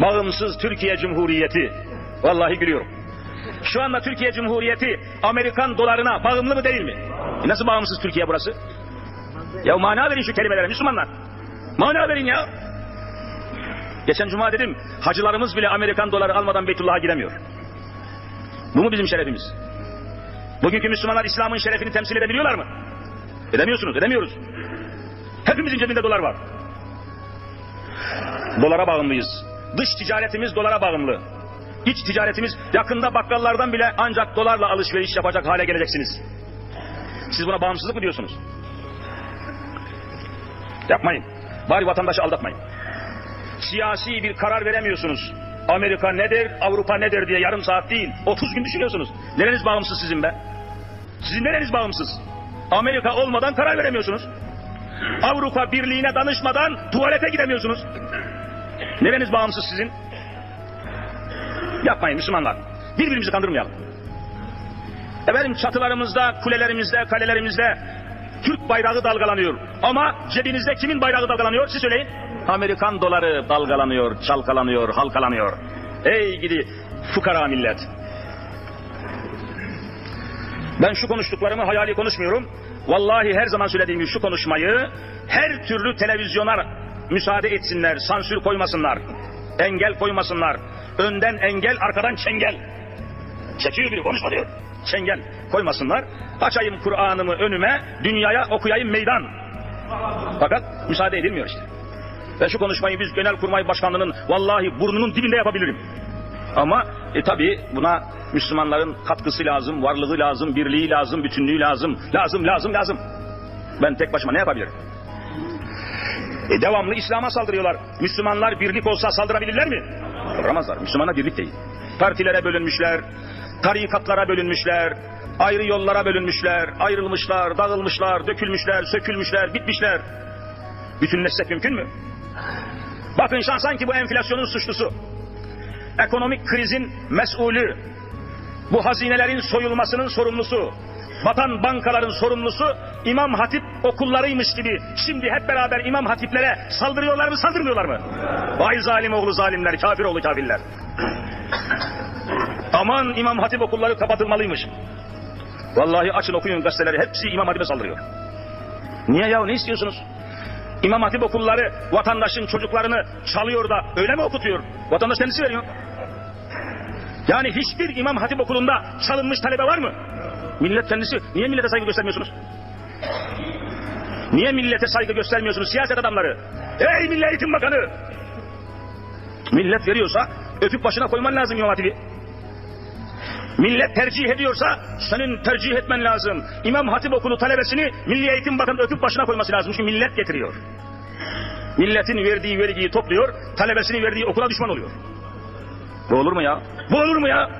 Bağımsız Türkiye Cumhuriyeti. Vallahi gülüyorum. Şu anda Türkiye Cumhuriyeti Amerikan dolarına bağımlı mı değil mi? E nasıl bağımsız Türkiye burası? Ya mana verin şu kelimelere Müslümanlar. Mana verin ya. Geçen cuma dedim hacılarımız bile Amerikan doları almadan Beytullah'a giremiyor. Bu mu bizim şerefimiz? Bugünkü Müslümanlar İslam'ın şerefini temsil edebiliyorlar mı? Edemiyorsunuz, edemiyoruz. Hepimizin cebinde dolar var. Dolara bağımlıyız. Dış ticaretimiz dolara bağımlı. İç ticaretimiz yakında bakkallardan bile ancak dolarla alışveriş yapacak hale geleceksiniz. Siz buna bağımsızlık mı diyorsunuz? Yapmayın. Bari vatandaşı aldatmayın. Siyasi bir karar veremiyorsunuz. Amerika nedir, Avrupa nedir diye yarım saat değil, 30 gün düşünüyorsunuz. Nereniz bağımsız sizin be? Sizin nereniz bağımsız? Amerika olmadan karar veremiyorsunuz. Avrupa Birliği'ne danışmadan tuvalete gidemiyorsunuz. Nereniz bağımsız sizin? Yapmayın Müslümanlar. Birbirimizi kandırmayalım. Efendim çatılarımızda, kulelerimizde, kalelerimizde Türk bayrağı dalgalanıyor. Ama cebinizde kimin bayrağı dalgalanıyor? Siz söyleyin. Amerikan doları dalgalanıyor, çalkalanıyor, halkalanıyor. Ey gidi fukara millet. Ben şu konuştuklarımı hayali konuşmuyorum. Vallahi her zaman söylediğim gibi şu konuşmayı her türlü televizyona müsaade etsinler, sansür koymasınlar, engel koymasınlar. Önden engel, arkadan çengel. Çekiyor biri konuşma diyor. Çengel koymasınlar. Açayım Kur'an'ımı önüme, dünyaya okuyayım meydan. Fakat müsaade edilmiyor işte. Ve şu konuşmayı biz Genelkurmay Başkanlığı'nın vallahi burnunun dibinde yapabilirim. Ama e, tabi buna Müslümanların katkısı lazım, varlığı lazım, birliği lazım, bütünlüğü lazım, lazım, lazım, lazım. Ben tek başıma ne yapabilirim? E, devamlı İslam'a saldırıyorlar. Müslümanlar birlik olsa saldırabilirler mi? Saldıramazlar. Müslümanlar birlik değil. Partilere bölünmüşler, tarikatlara bölünmüşler, ayrı yollara bölünmüşler, ayrılmışlar, dağılmışlar, dökülmüşler, sökülmüşler, bitmişler. Bütünleşsek mümkün mü? Bakın şu an sanki bu enflasyonun suçlusu, ekonomik krizin mesulü, bu hazinelerin soyulmasının sorumlusu, vatan bankaların sorumlusu İmam Hatip okullarıymış gibi şimdi hep beraber İmam Hatiplere saldırıyorlar mı saldırmıyorlar mı? Vay zalim oğlu zalimler, kafir oğlu kafirler. Aman İmam Hatip okulları kapatılmalıymış. Vallahi açın okuyun gazeteleri hepsi İmam Hatip'e saldırıyor. Niye ya ne istiyorsunuz? İmam Hatip okulları vatandaşın çocuklarını çalıyor da öyle mi okutuyor? Vatandaş kendisi veriyor. Yani hiçbir İmam Hatip okulunda çalınmış talebe var mı? Millet kendisi. Niye millete saygı göstermiyorsunuz? Niye millete saygı göstermiyorsunuz siyaset adamları? Ey Milli Eğitim Bakanı! Millet veriyorsa öpüp başına koyman lazım İmam Hatip'i. Millet tercih ediyorsa senin tercih etmen lazım. İmam Hatip okulu talebesini Milli Eğitim Bakanı öpüp başına koyması lazım. Çünkü millet getiriyor. Milletin verdiği vergiyi topluyor, talebesinin verdiği okula düşman oluyor. Bu olur mu ya? Bu olur mu ya?